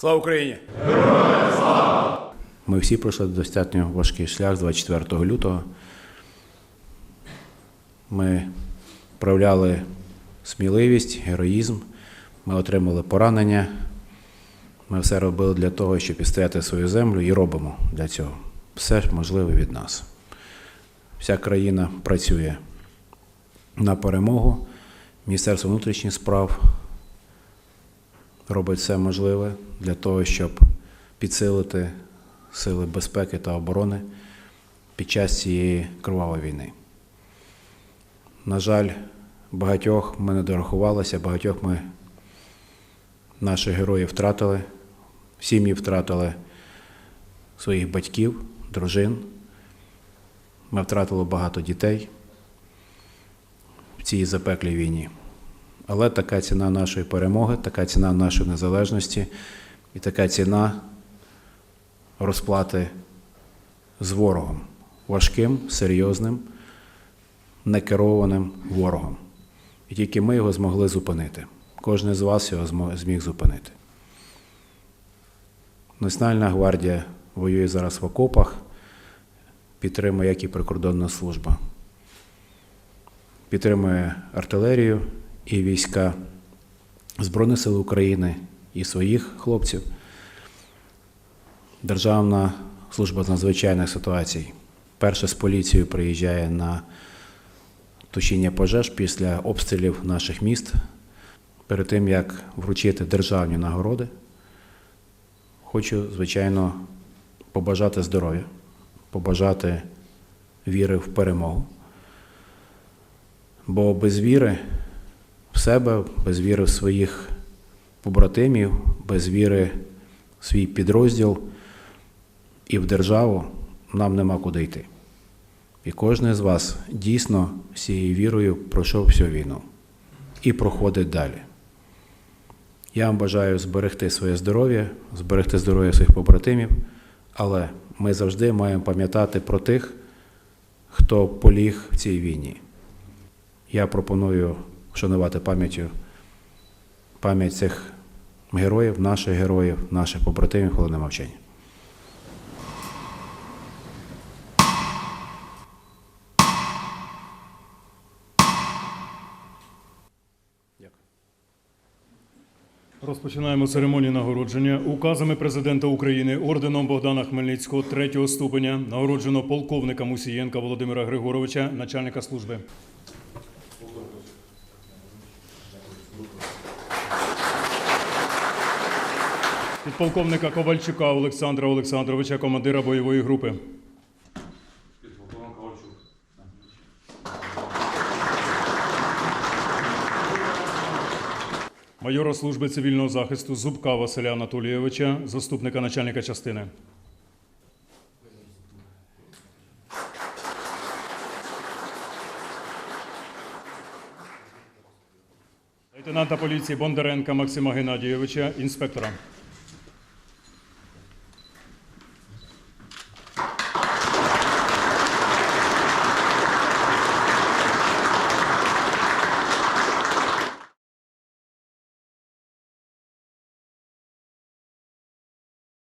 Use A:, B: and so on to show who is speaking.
A: Слава Україні! Слава! Ми всі пройшли достатньо важкий шлях 24 лютого. Ми проявляли сміливість, героїзм, ми отримали поранення. Ми все робили для того, щоб відстояти свою землю і робимо для цього. Все можливе від нас. Вся країна працює на перемогу. Міністерство внутрішніх справ робить все можливе для того, щоб підсилити сили безпеки та оборони під час цієї кривавої війни. На жаль, багатьох ми не дорахувалися, багатьох ми наших героїв втратили, сім'ї втратили своїх батьків, дружин. Ми втратили багато дітей в цій запеклій війні. Але така ціна нашої перемоги, така ціна нашої незалежності і така ціна розплати з ворогом, важким, серйозним, некерованим ворогом. І тільки ми його змогли зупинити. Кожен з вас його зміг зупинити. Національна гвардія воює зараз в окопах, підтримує як і прикордонна служба. Підтримує артилерію і війська Збройних сил України і своїх хлопців. Державна служба з надзвичайних ситуацій перша з поліцією приїжджає на тушіння пожеж після обстрілів наших міст. Перед тим як вручити державні нагороди, хочу, звичайно, побажати здоров'я, побажати віри в перемогу. Бо без віри себе, без віри в своїх побратимів, без віри в свій підрозділ і в державу нам нема куди йти. І кожен з вас дійсно з цією вірою пройшов всю війну і проходить далі. Я вам бажаю зберегти своє здоров'я, зберегти здоров'я своїх побратимів, але ми завжди маємо пам'ятати про тих, хто поліг в цій війні. Я пропоную вшанувати пам'яттю пам'ять цих героїв, наших героїв, наших побратимів хвилини мовчання.
B: Розпочинаємо церемонію нагородження. Указами президента України орденом Богдана Хмельницького третього ступеня нагороджено полковника Мусієнка Володимира Григоровича, начальника служби. Підполковника Ковальчука Олександра Олександровича, командира бойової групи. майора служби цивільного захисту Зубка Василя Анатолійовича, заступника начальника частини. Лейтенанта поліції Бондаренка Максима Геннадійовича, інспектора.